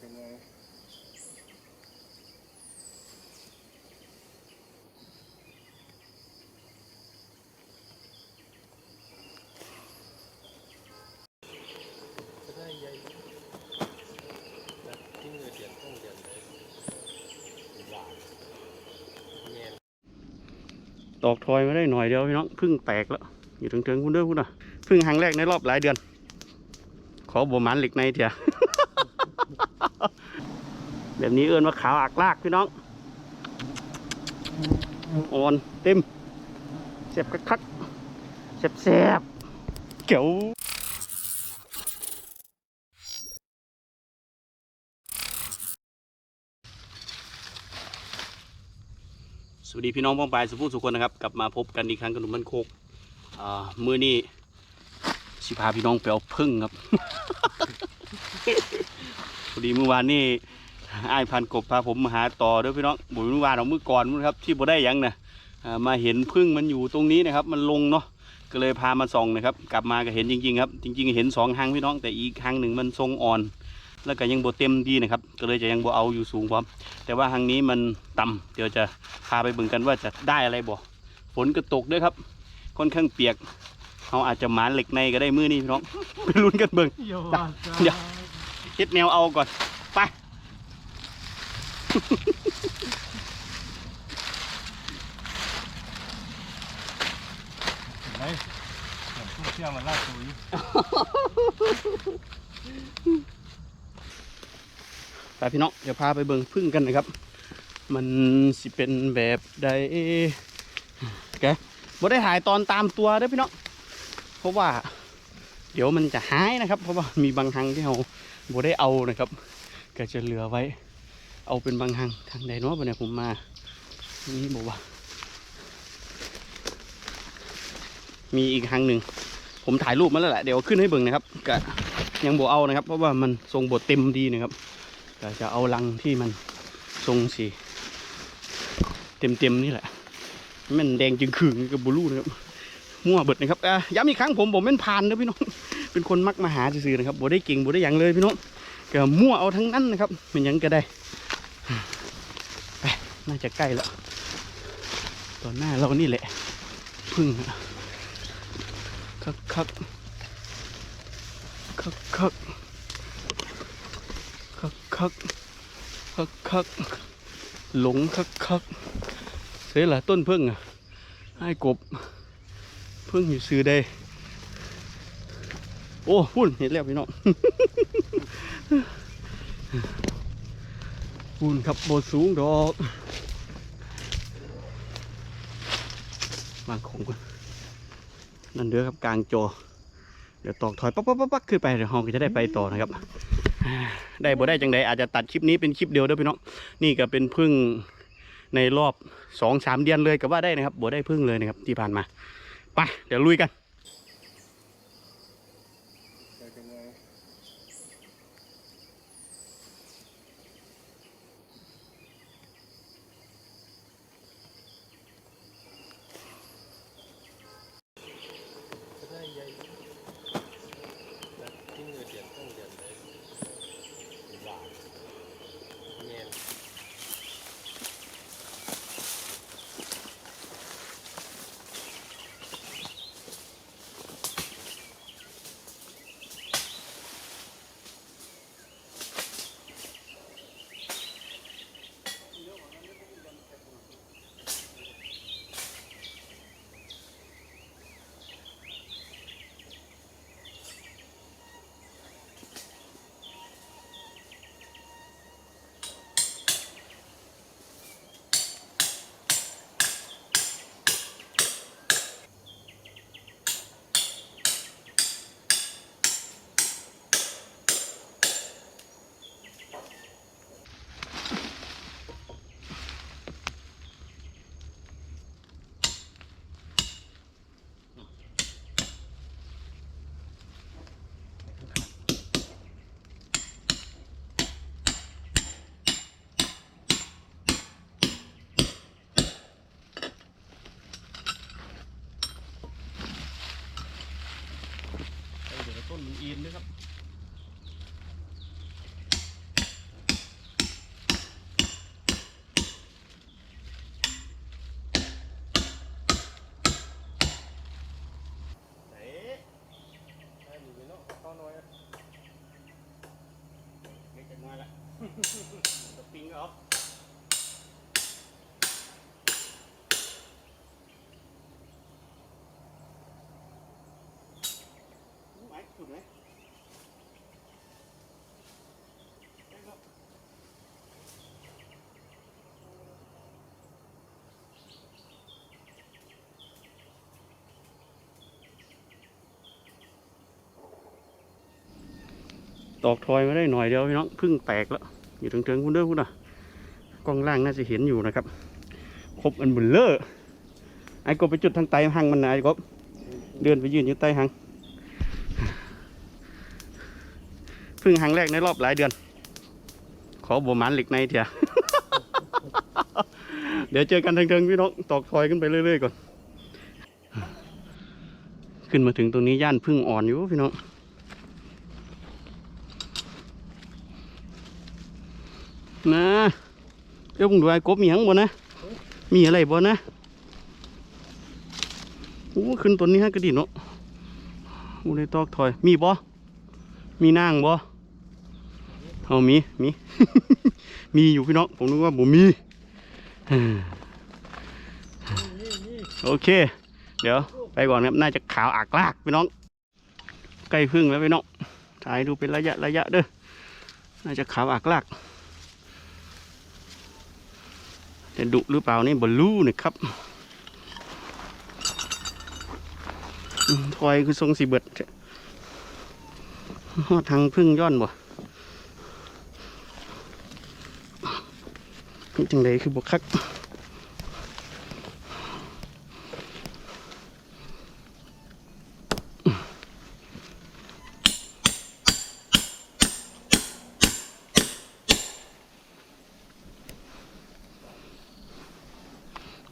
เป็นไงก็ได้ใหญ่แบบที่เงินเดือนต้องเดือนเลยหลานแม่นตอกทอยมาได้หน่อยเดียวพี่น้องพึ่งแตกแล้ว อยู่ถึงๆคุณเด้อคุณอะพึ่งครั้งแรกในรอบหลายเดือน ขอบวมันเหล็กในเถอะ แบบนี้เอินว่าขาวอักลากพี่น้องอ่อนเต็มเสียบคักๆเสียบเสียบเก๋วสวัสดีพี่น้องป้องปายสุภูสุคนนะครับ กลับมาพบกันอีกครั้งกับหนุ่มมันโคกอ่ามือนี้สิพาพี่น้องไปเอาพึ่งครับ พอดีเมื่อวานนี่ อ้ายพันกบพาผมมาหาต่อเด้วยพี่น้องบุญเมื่อวานเอามื่อก่อนมั้งครับ ที่บ่ได้หยังนะอ่ามาเห็นพึ่งมันอยู่ตรงนี้นะครับ มันลงเนาะก็เลยพามาส่องนะครับ กลับมาก็เห็นจริงๆครับ จริง ๆ เห็นสองหางพี่น้อง แต่อีกหางหนึ่งมันทรงอ่อน แล้วก็ยังบ่เต็มดีนะครับ ก็เลยจะยังบ่เอาอยู่สูงพร้อม แต่ว่าหางนี้มันต่ำเดี๋ยวจะพาไปเบิ่งกันว่าจะได้อะไรบ่ฝนก็ตกด้วยครับ ค่อนข้างเปียกเขาอาจจะหมานเหล็กในก็ได้มือนี่พี่น้องไปลุ้นกันเบิ่งโยเดี๋ยวเฮ็ดแนวเอาก่อนไป ไหนเหมือนผู้เชี่ยวมันลากตัวอยู่ไปพี่น้องเดี๋ยวพาไปเบิ่งพึ่งกันนะครับ มันสิเป็นแบบใดแกบ่ได้ถ่ายตอนตามตัวเด้อพี่น้องเพราะว่า เดี๋ยวมันจะหายนะครับ เพราะว่ามีบางครั้งที่เราบ่ได้เอานะครับ ก็จะเหลือไว้ เอาเป็นบางครั้งทางใดเนาะบัดเนี่ยผมมานี่บอกว่า มีอีกครั้งหนึ่ง ผมถ่ายรูปมาแล้วแหละเดี๋ยวขึ้นให้เบิ่งนะครับก็ยังบ่เอานะครับ เพราะว่ามันทรงบทเต็มดีนะครับก็จะเอาลังที่มันทรงสีเต็มๆนี่แหละมันแดงจึงขึงกับบูรูนะครับมั่วเบิดนะครับอย้ำอีกครั้งผมผมเป็นพานนะพี่น้องเป็นคนมักมาหาซื่อนะครับบ่ได้เก่งบ่ได้หยังเลยพี่น้องก็มั่วเอาทั้งนั้นนะครับมันยังก็ได้ ไปน่าจะใกล้แล้วตอนหน้าเรานี่แหละ พึ่งคักคักคักคักคักคักคักคักหลงคักคักเสียละต้นพึ่งอะให้กบพึ่งอยู่ซื้อได้โอ้พุ่นเห็นแล้วพี่น้อง พุ่นครับโบสูงดอกบางของกันนั่นเด้อครับกลางจอเดี๋ยวตอกถอยปั๊บปั๊บปั๊บขึ้นไปเดี๋ยวเราก็จะได้ไปต่อนะครับ ได้บ่ได้จังใดอาจจะตัดคลิปนี้เป็นคลิปเดียวเด้อพี่น้องนี่ก็เป็นพึ่งในรอบสองสามเดือนเลยก็ว่าได้นะครับบ่ได้พึ่งเลยนะครับที่ผ่านมาไปเดี๋ยวลุยกัน ตอกทอยมาได้หน่อยเดียวพี่น้องพึ่งแตกแล้ว อยู่ถึงเทิงคุณเด้อคุณอะกล้องล่างน่าจะเห็นอยู่นะครับ ครบอันบุลเลอร์ไอ้กบไปจุดทางใต้หางมันนะไอ้กบเดินไปยืนอยู่ใต้หางพึ่งหางแรกในรอบหลายเดือน ขอบวมันเหล็กในเถอะเดี๋ยวเจอกันทางเทิงพี่น้องตอกทอยขึ้นไปเรื่อยๆก่อน ขึ้นมาถึงตรงนี้ย่านพึ่งอ่อนอยู่พี่น้อง นะเดี๋ยวผมดูไอ้กบมีหยังบ่นะ มีอะไรบ่นะโอ้ขึ้นต้นนี้ฮะกระดิ่งเนาะโอ้ได้ตอกถอย มีบ่ มีนางบ่เอามี มี มีอยู่พี่น้อง ผมนึกว่าบ่มี โอเค เดี๋ยวไปก่อนครับ น่าจะขาวอักลากพี่น้อง ใกล้พึ่งแล้วพี่น้อง ถ่ายดูเป็นระยะระยะเด้อ น่าจะขาวอักลาก จะดุหรือเปล่านี่บอลลูนะครับถอยคือทรงสีเบิดหอดทางพึ่งย้อนบ่นี่จังไดคือบกคัก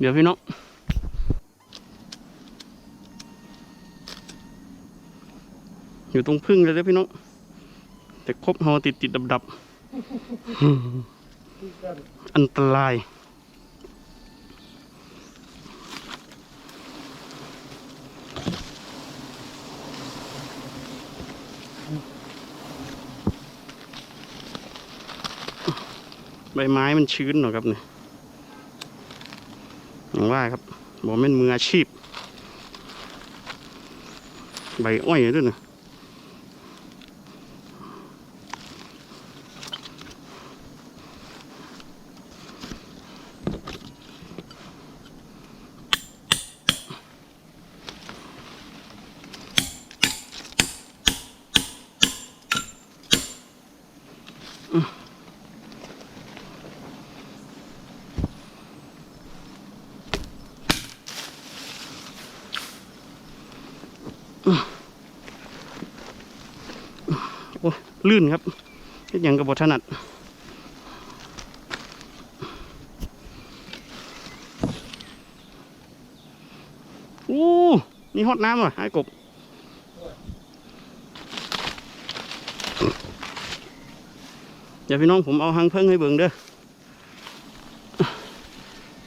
เดี๋ยวพี่น้องอยู่ตรงพึ่งเลยเด้อพี่น้องแต่คบหอติดติดดับดับอันตรายใบไม้มันชื้นหน่อครับเนี่ย อย่างว่าครับบอกเป็นมืออาชีพ ใบอ้อยด้วยนะ ลื่นครับเฮ็ดหยังกับบถนัดอู้มีฮอตน้ำอะไอ้กบเดี๋ยวพี่น้องผมเอาหางเพิ่งให้เบิ่งเด้อ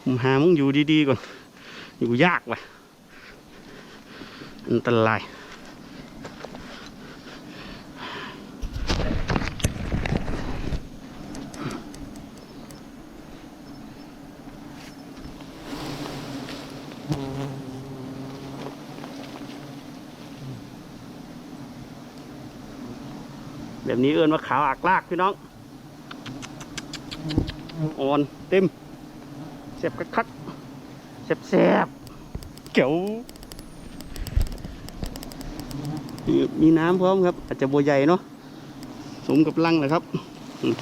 ผมหามึงอยู่ดีๆก่อน อยู่ยากว่ะอันตราย แบบนี้เอื้อนว่าขาวอักลากพี่น้องอ่อนเต็มเสียบคักคักๆเสียบเสียบเก๋วนี่มีน้ำพร้อมครับ อาจจะบัวใหญ่เนาะสมกับลังเลยครับอืม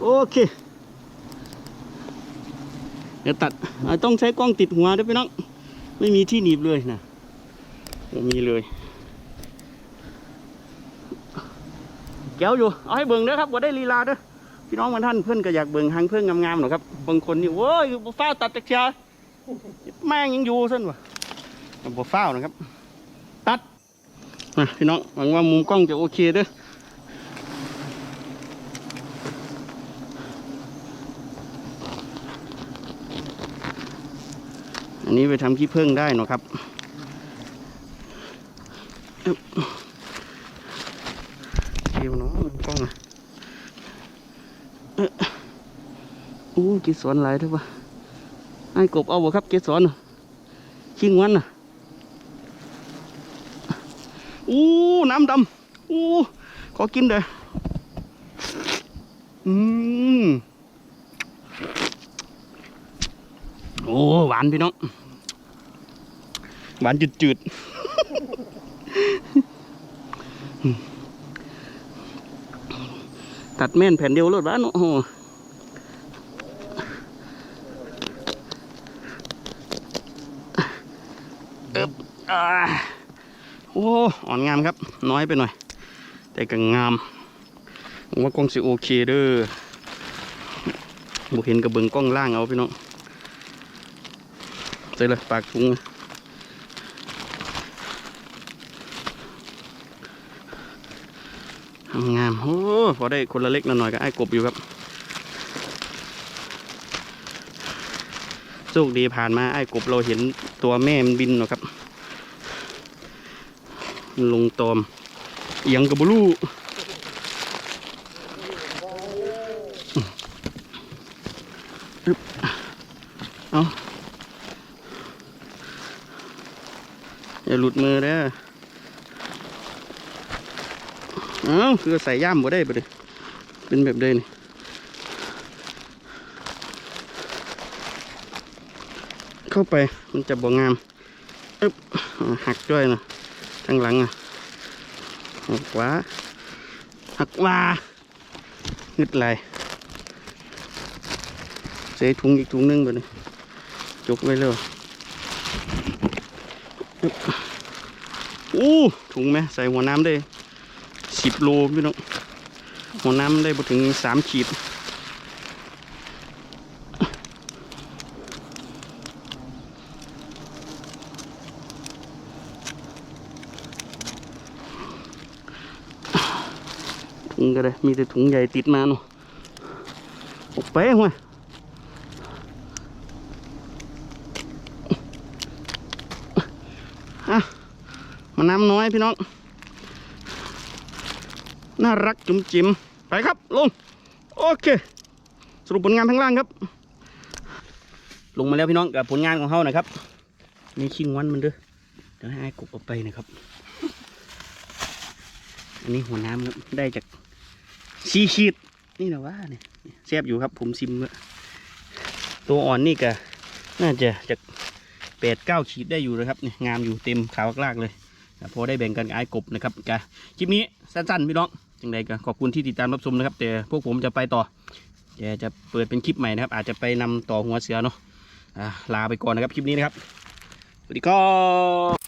โอเค เดี๋ยวตัดอ่าต้องใช้กล้องติดหัวด้วยพี่น้อง ไม่มีที่หนีบเลยนะไม่มีเลย แก้วอยู่ เอาให้เบิ่งเด้อครับว่าได้ลีลาเด้อพี่น้องบางท่านเพื่อนก็อยากเบิ่งหางเพื่อนงามๆหรอครับบางคนนี่โว้ยบ่ฟ้าตัดตะเคียแม่งยังอยู่ซั่นวะบ่ฟ้าวนะครับ ตัดนะพี่น้องหวังว่ามุมกล้องจะโอเคเด้ออันนี้ไปทำขี้ผึ้งได้นอะครับ วเนาะกล้องอะอู้เกสรหลายเท่าปะไอ้กบเอาบ่ครับเกสอนชิงวันอะอู้น้ำดำอู้ขอกินเด้ออืมโอ้หวานพี่น้องหวานจืดจืด ตัดแม่นแผ่นเดียวรถบ้านโอ้โหอ่าโอ้อ่อนงามครับ น้อยไปหน่อย แต่ก็งามผมว่ากล้องสิโอเคเด้อบุเห็นกระเบิงกล้องล่างเอาพี่น้องใส่เลยปากถุง งามโอ้พอได้คนละเล็กละหน่อยก็ไอ้กบอยู่ครับโชคดีผ่านมาไอ้กบเราเห็นตัวแม่มันบินนะครับลงตอมเอียงกับบลูเอาอย่าหลุดมือเด้อเอาคือใส่ย่ามบ่ได้ปะดิเป็นแบบเดินเข้าไปมันจะบ่งามอึ๊บหักจ้อยนะทางหลังอะหักขวาหักขวาหึดไหลใส่ถุงอีกถุงนึงไปเลยจกไว้เลยอึ๊บอู้ถุงไหมใส่หัวน้ำได้ สิบโลพี่น้องหัวน้ำได้ไปถึงสามขีดถุงก็ได้มีแต่ถุงใหญ่ติดมาเนาะออกไปหัวอะมาน้ำน้อยพี่น้อง น่ารักจุ๋มจิ๋มไปครับลง โอเค สรุปผลงานข้างล่างครับ ลงมาแล้วพี่น้องกับผลงานของเขานะครับมีชิงวันมันเด้อเดี๋ยวให้ไอ้กบเอาไปนะครับ อันนี้หัวน้ำครับได้จากชีชีดนี่นะว่าเนี่ยแซ่บอยู่ครับผมซิมตัวอ่อนนี่ก็น่าจะจากแปดเก้าขีดได้อยู่นะครับเนี่ยงามอยู่เต็มขาวกลากเลย พอได้แบ่งกันกับไอ้กบนะครับกะคลิปนี้สั้นๆพี่น้อง จังใดก็ขอบคุณที่ติดตามรับชมนะครับ แต่พวกผมจะไปต่อจะจะเปิดเป็นคลิปใหม่นะครับ อาจจะไปนำต่อหัวเสือเนาะลาไปก่อนนะครับคลิปนี้นะครับสวัสดีครับ